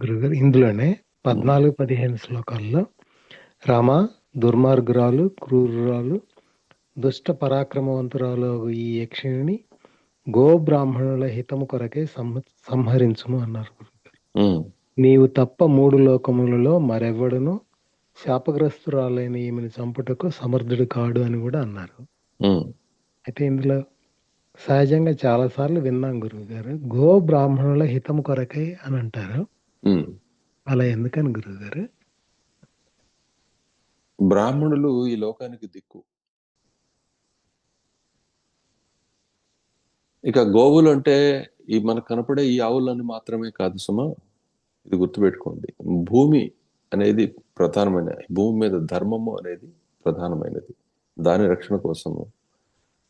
గురుగారు ఇందులోనే 14, 15 శ్లోకాల్లో రామ దుర్మార్గురాలు, క్రూరురాలు, దుష్ట పరాక్రమవంతురాలగు ఈ యక్షిణిని గోబ్రాహ్మణుల హితము కొరకే సంహ సంహరించుము అన్నారు గురుగారు. నీవు తప్ప మూడు లోకములలో మరెవ్వడును శాపగ్రస్తురాలైన ఈమెను చంపుటకు సమర్థుడు కాడు అని కూడా అన్నారు. అయితే ఇందులో సహజంగా చాలా సార్లు విన్నాం గురువు గారు గో బ్రాహ్మణుల హితము కొరకై అని అంటారు అలా ఎందుకని గురువు గారు బ్రాహ్మణులు ఈ లోకానికి దిక్కు. ఇక గోవులు అంటే ఈ మనకు కనపడే ఈ ఆవులని మాత్రమే కాదు సుమా ఇది గుర్తుపెట్టుకోండి. భూమి అనేది ప్రధానమైన భూమి మీద ధర్మము అనేది ప్రధానమైనది. దాని రక్షణ కోసము.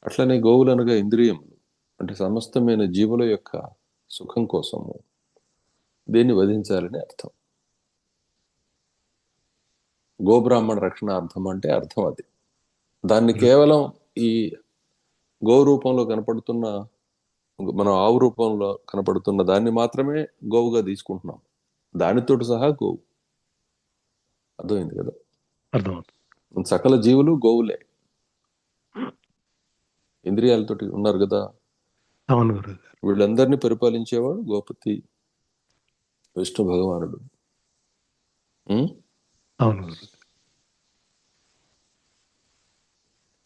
అట్లనే గోవులు అనగా ఇంద్రియములు అంటే సమస్తమైన జీవుల యొక్క సుఖం కోసము. దీన్ని వధించాలని అర్థం. గోబ్రాహ్మణ రక్షణ అర్థం అంటే అర్థం అది. దాన్ని కేవలం ఈ గో రూపంలో కనపడుతున్న మనం ఆవు రూపంలో కనపడుతున్న దాన్ని మాత్రమే గోవుగా తీసుకుంటున్నాం. దానితోటి సహా గోవు. అర్థమైంది కదా? అర్థమవుతుంది. సకల జీవులు గోవులే. ఇంద్రియాలతోటి ఉన్నారు కదా? అవును వీళ్ళందరినీ పరిపాలించేవాడు గోపతి విష్ణు భగవానుడు? అవును.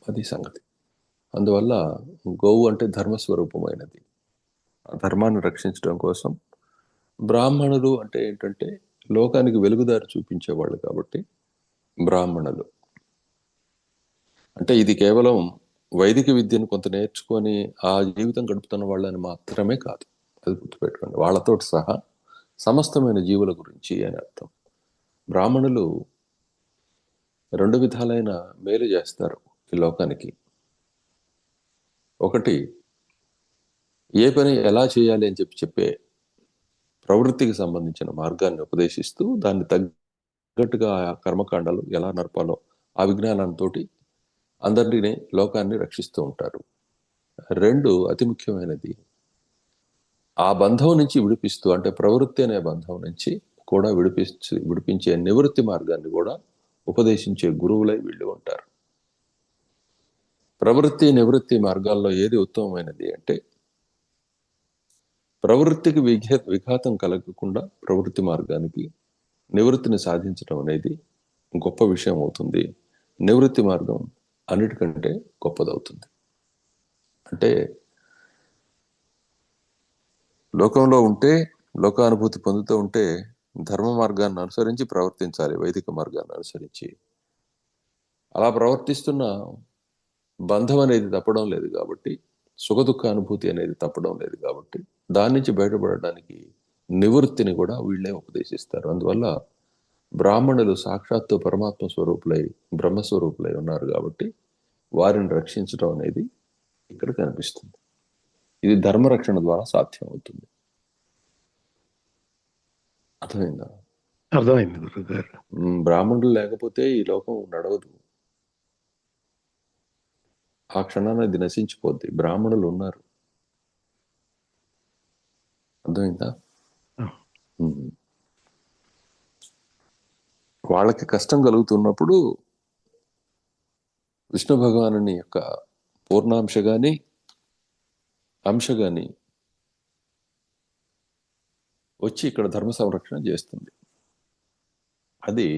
అది సంగతి. అందువల్ల గోవు అంటే ధర్మస్వరూపమైనది. ఆ ధర్మాన్ని రక్షించడం కోసం బ్రాహ్మణులు అంటే ఏంటంటే లోకానికి వెలుగుదారి చూపించేవాళ్ళు కాబట్టి బ్రాహ్మణులు. అంటే ఇది కేవలం వైదిక విద్యను కొంత నేర్చుకొని ఆ జీవితం గడుపుతున్న వాళ్ళని మాత్రమే కాదు. అది గుర్తుపెట్టుకోండి. వాళ్ళతోటి సహా సమస్తమైన జీవుల గురించి అని అర్థం. బ్రాహ్మణులు రెండు విధాలైన మేలు చేస్తారు ఈ లోకానికి. ఒకటి ఏ పని ఎలా చేయాలి అని చెప్పి చెప్పే ప్రవృత్తికి సంబంధించిన మార్గాన్ని ఉపదేశిస్తూ దాన్ని తగ్గట్టుగా ఆ కర్మకాండాలు ఎలా నడపాలో ఆ విజ్ఞానంతో అందరినీ లోకాన్ని రక్షిస్తూ ఉంటారు. రెండు అతి ముఖ్యమైనది ఆ బంధం నుంచి విడిపిస్తూ అంటే ప్రవృత్తి అనే బంధం నుంచి కూడా విడిపించి విడిపించే నివృత్తి మార్గాన్ని కూడా ఉపదేశించే గురువులై వీళ్ళు ఉంటారు. ప్రవృత్తి నివృత్తి మార్గాల్లో ఏది ఉత్తమమైనది అంటే ప్రవృత్తికి విఘా విఘాతం కలగకుండా ప్రవృత్తి మార్గానికి నివృత్తిని సాధించడం అనేది గొప్ప విషయం అవుతుంది. నివృత్తి మార్గం అన్నిటికంటే గొప్పదవుతుంది. అంటే లోకంలో ఉంటే లోకానుభూతి పొందుతూ ఉంటే ధర్మ మార్గాన్ని అనుసరించి ప్రవర్తించాలి వైదిక మార్గాన్ని అనుసరించి. అలా ప్రవర్తిస్తున్న బంధం అనేది తప్పడం లేదు కాబట్టి సుఖదుఖ అనుభూతి అనేది తప్పడం లేదు కాబట్టి దాని నుంచి బయటపడడానికి నివృత్తిని కూడా వీళ్ళే ఉపదేశిస్తారు. అందువల్ల బ్రాహ్మణులు సాక్షాత్తు పరమాత్మ స్వరూపులై బ్రహ్మస్వరూపులై ఉన్నారు కాబట్టి వారిని రక్షించడం అనేది ఇక్కడ కనిపిస్తుంది. ఇది ధర్మరక్షణ ద్వారా సాధ్యం అవుతుంది అర్థమైందా అర్థమైంది బ్రాహ్మణులు లేకపోతే ఈ లోకం నడవదు. ఆ క్షణాన ఇది నశించిపోద్ది. బ్రాహ్మణులు ఉన్నారు. అర్థమైందా. వాళ్ళకి కష్టం కలుగుతున్నప్పుడు విష్ణు భగవానుని యొక్క పూర్ణాంశ గాని అంశ కానీ వచ్చి ఇక్కడ ధర్మ సంరక్షణ చేస్తుంది. అది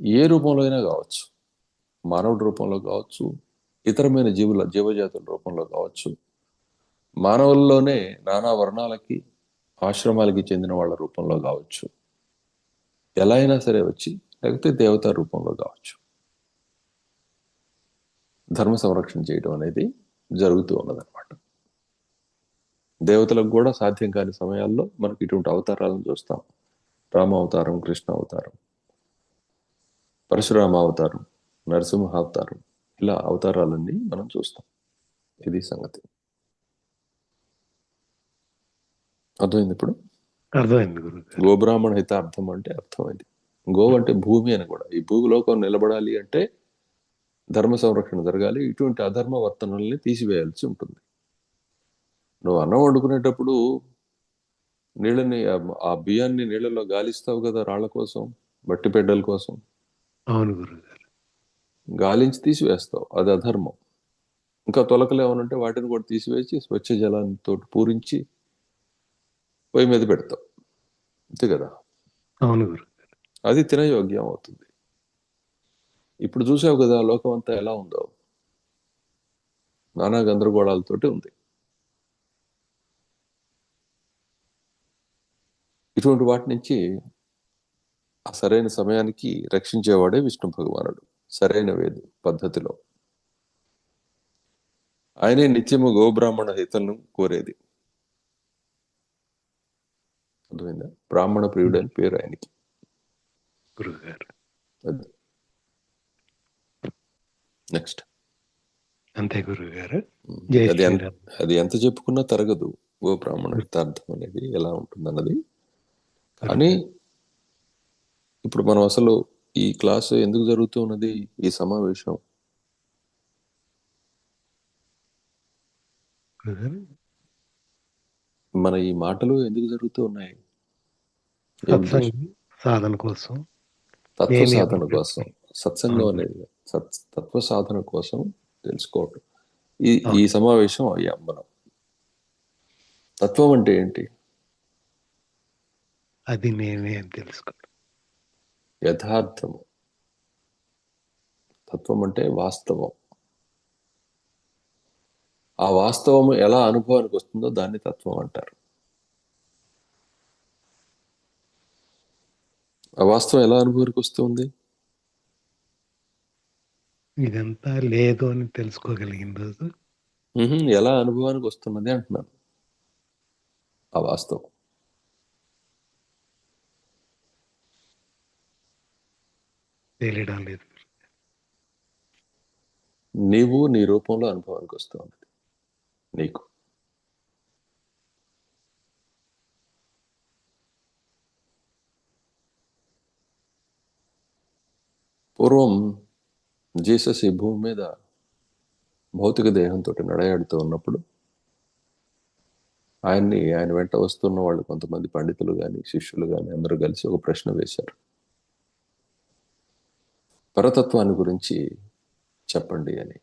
ఏ రూపంలో అయినా కావచ్చు మానవుడి రూపంలో కావచ్చు ఇతరమైన జీవుల జీవజాతుల రూపంలో కావచ్చు మానవుల్లోనే నానా వర్ణాలకి ఆశ్రమాలకి చెందిన వాళ్ళ రూపంలో కావచ్చు ఎలా అయినా సరే వచ్చి లేకపోతే దేవతా రూపంలో కావచ్చు. ధర్మ సంరక్షణ చేయడం అనేది జరుగుతూ ఉన్నదన్నమాట. దేవతలకు కూడా సాధ్యం కాని సమయాల్లో మనకి ఇటువంటి అవతారాలను చూస్తాం. రామ అవతారం కృష్ణ అవతారం పరశురామ అవతారం నరసింహ అవతారం ఇలా అవతారాలన్నీ మనం చూస్తాం. ఇది సంగతి. అర్థమైంది ఇప్పుడు? అర్థమైంది గోబ్రాహ్మణ హితార్థం అంటే అర్థమైంది. గో అంటే భూమి అని కూడా. ఈ భూలోకం నిలబడాలి అంటే ధర్మ సంరక్షణ జరగాలి ఇటువంటి అధర్మ వర్తనల్ని తీసివేయాల్సి ఉంటుంది. నువ్వు అన్నం వండుకునేటప్పుడు నీళ్ళని ఆ- బియ్యాన్ని నీళ్ళలో గాలిస్తావు కదా రాళ్ళ కోసం మట్టి పెడ్డల కోసం? అవును గురుగారు. గాలించి తీసివేస్తావు అది అధర్మం. ఇంకా తొలకలు ఏమైనా ఉంటే వాటిని కూడా తీసివేసి స్వచ్ఛ జలంతో పూరించి పొయ్యి మీద పెడతావు. అంతే కదా? అవును గురు అది తినయోగ్యం అవుతుంది. ఇప్పుడు చూసావు కదా లోకం అంతా ఎలా ఉందో? నానా గందరగోళాలతోటి ఉంది. ఇటువంటి వాటి నుంచి ఆ సరైన సమయానికి రక్షించేవాడే విష్ణు భగవానుడు సరైన వేదు పద్ధతిలో. ఆయనే నిత్యము గోబ్రాహ్మణ హితలను కోరేది. అర్థమైందా? బ్రాహ్మణ ప్రియుడు అని పేరు ఆయనకి. గురుగారు. అది. నెక్స్ట్ అంతే గురుగారు. జై అది ఎంత శ్రీరామ్. అది ఎంత చెప్పుకున్నా తరగదు. గో బ్రాహ్మణ హితార్థం అనేది ఎలా ఉంటుందన్నది. కానీ ఇప్పుడు మనం అసలు ఈ క్లాసు ఎందుకు జరుగుతూ ఉన్నది? ఈ సమావేశం. మన ఈ మాటలు ఎందుకు జరుగుతూ ఉన్నాయి? సాధన కోసం. తత్వ సాధన కోసం. సత్సంగం. అనేది సత్ తత్వ సాధన కోసం తెలుసుకోవటం. ఈ ఈ సమావేశం అయ్యాం మనం తత్వం అంటే ఏంటి? అది నేనే అని తెలుసుకోవడం యథార్థము. తత్వం అంటే వాస్తవం. ఆ వాస్తవం ఎలా అనుభవానికి వస్తుందో దాన్ని తత్వం అంటారు. ఆ వాస్తవం ఎలా అనుభవానికి వస్తుంది? ఇదంతా లేదు అని తెలుసుకోగలిగిన రోజు ఎలా అనుభవానికి వస్తున్నది అంటున్నాను. ఆ వాస్తవం. తెలియడం లేదు. నీవు నీ రూపంలో అనుభవానికి వస్తూ ఉన్నది నీకు. పూర్వం జీసస్ ఈ భూమి మీద భౌతిక దేహంతో నడయాడుతూ ఉన్నప్పుడు ఆయన్ని ఆయన వెంట వస్తున్న వాళ్ళు కొంతమంది పండితులు కానీ శిష్యులు కానీ అందరూ కలిసి ఒక ప్రశ్న వేశారు. పరతత్వాన్ని గురించి చెప్పండి అని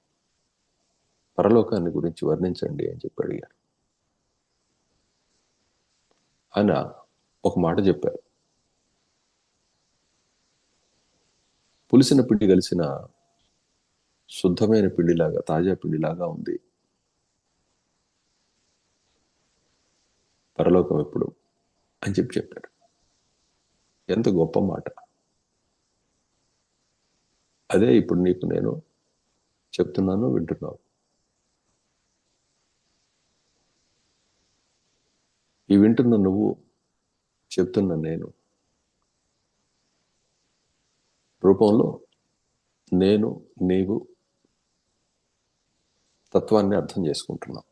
పరలోకాన్ని గురించి వర్ణించండి అని చెప్పి అడిగారు. ఆయన ఒక మాట చెప్పారు. పులిసిన పిండి కలిసిన శుద్ధమైన పిండిలాగా తాజా పిండిలాగా ఉంది. పరలోకం ఎప్పుడు? అని చెప్పి చెప్పాడు. ఎంత గొప్ప మాట. అదే ఇప్పుడు నీకు నేను చెప్తున్నాను వింటున్నావు. ఈ వింటున్న నువ్వు చెప్తున్న నేను రూపంలో నేను నీవు తత్వాన్ని అర్థం చేసుకుంటున్నాం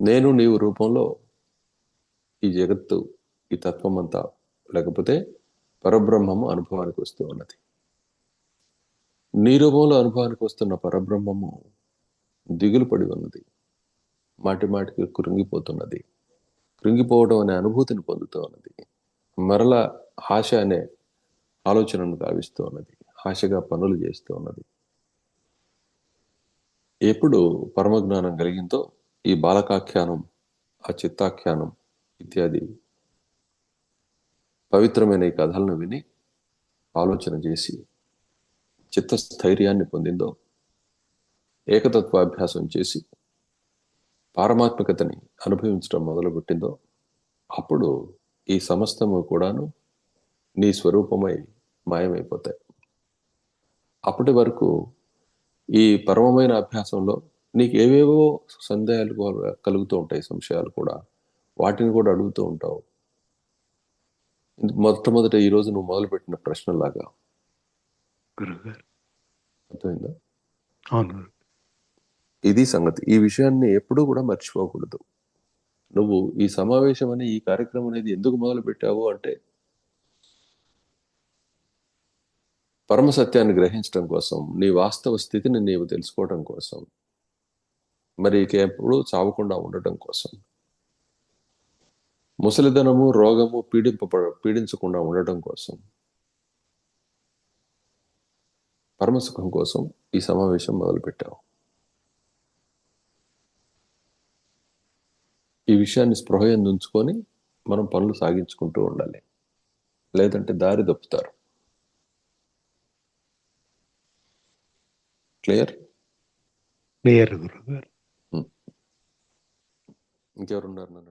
నేను నీవు రూపంలో ఈ జగత్తు ఈ తత్వం అంతా లేకపోతే పరబ్రహ్మము అనుభవానికి వస్తూ ఉన్నది. నీ రూపంలో అనుభవానికి వస్తున్న పరబ్రహ్మము దిగులు పడి ఉన్నది. మాటి మాటికి కృంగిపోతున్నది. కృంగిపోవడం అనే అనుభూతిని పొందుతూ ఉన్నది. మరల ఆశ అనే ఆలోచనను గావిస్తూ ఉన్నది. ఆశగా పనులు చేస్తూ ఉన్నది. ఎప్పుడు పరమజ్ఞానం కలిగిందో ఈ బాలకాఖ్యానం ఆ చిత్తాఖ్యానం ఇత్యాది పవిత్రమైన ఈ కథలను విని ఆలోచన చేసి చిత్తస్థైర్యాన్ని పొందిందో ఏకతత్వాభ్యాసం చేసి పారమాత్మికతని అనుభవించడం మొదలుపెట్టిందో అప్పుడు ఈ సమస్తము కూడాను నీ స్వరూపమై మాయమైపోతాయి. అప్పటి వరకు ఈ పరమమైన అభ్యాసంలో నీకు ఏవేవో సందేహాలు కల- కలుగుతూ ఉంటాయి సంశయాలు కూడా. వాటిని కూడా అడుగుతూ ఉంటావు. మొట్టమొదట ఈ రోజు నువ్వు మొదలుపెట్టిన ప్రశ్నలాగా. అర్థమైందా? అవును. ఇది సంగతి. ఈ విషయాన్ని ఎప్పుడూ కూడా మర్చిపోకూడదు. నువ్వు ఈ సమావేశం అని ఈ కార్యక్రమం అనేది ఎందుకు మొదలు పెట్టావు అంటే పరమ సత్యాన్ని గ్రహించడం కోసం నీ వాస్తవ స్థితిని నీవు తెలుసుకోవడం కోసం మరి ఇక ఎప్పుడు చావకుండా ఉండటం కోసం. ముసలిదనము రోగము పీడింప పీడించకుండా ఉండటం కోసం. పరమసుఖం కోసం ఈ సమావేశం మొదలుపెట్టాము ఈ విషయాన్ని స్పృహ ఉంచుకొని మనం పనులు సాగించుకుంటూ ఉండాలి. లేదంటే దారి తప్పుతారు క్లియర్ క్లియర్ గురువు గారు ఇంకెవరున్నారు నన్ను